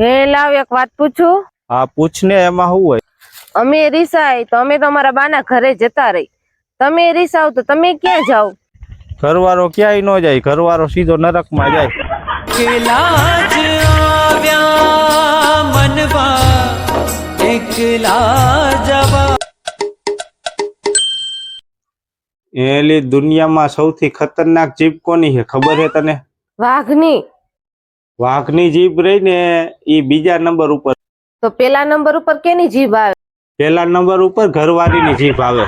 હે લાવ એક વાત પૂછું? હા પૂછને એમાં શું હોય? અમે રીસાય તો અમે તમારા બાના ઘરે જતા રહી. તમે રીસાવ તો તમે ક્યાં જાઓ? ઘરવાળો ક્યાંય ન જાય ઘરવાળો સીધો નરકમાં જાય. મનવા એકલા જવા એલી દુનિયામાં સૌથી ખતરનાક જીભ કોની છે? ખબર છે તને? વાઘની. વાઘની જીભ રહી ને એ બીજા નંબર ઉપર. તો પેલા નંબર ઉપર કેની જીભ આવે? પેલા નંબર ઉપર ઘરવાળીની જીભ આવે.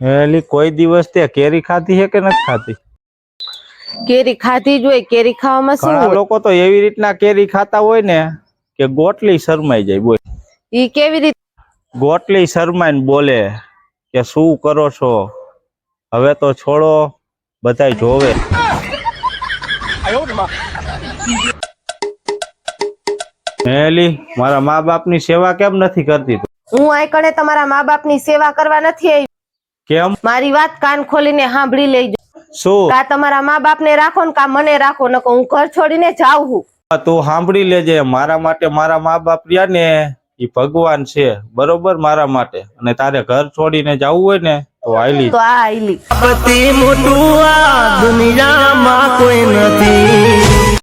એલી કોઈ દિવસ તે કેરી ખાધી છે કે નથી ખાધી? કેરી ખાધી જ હોય કેરી ખાવામાં શું લોકો તો એવી રીતના કેરી ખાતા હોય ને કે ગોટલી શરમાઈ જાય બોલ. ઈ કેવી રીતે ગોટલી શરમાઈને બોલે કે શું કરો છો? હવે તો છોડો બધાય જોવે. હેલી મારા મા બાપની સેવા કેમ નથી કરતી હું આ કણે તમારા મા બાપની સેવા કરવા નથી આવી. કેમ? મારી વાત કાન ખોલીને સાંભળી લેજો. શું? કા તમારા મા બાપને રાખો ને કા મને રાખો નકો હું ઘર છોડીને જાઉં છું તું સાંભળી લેજે. મારા માટે મારા મા બાપ રહ્યા ને. ઈ ભગવાન છે બરોબર મારા માટે. અને તારે ઘર છોડીને જવું હોય ને તો આયલી તો આ આઈલી મોટું આ દુનિયામાં કોઈ નથી.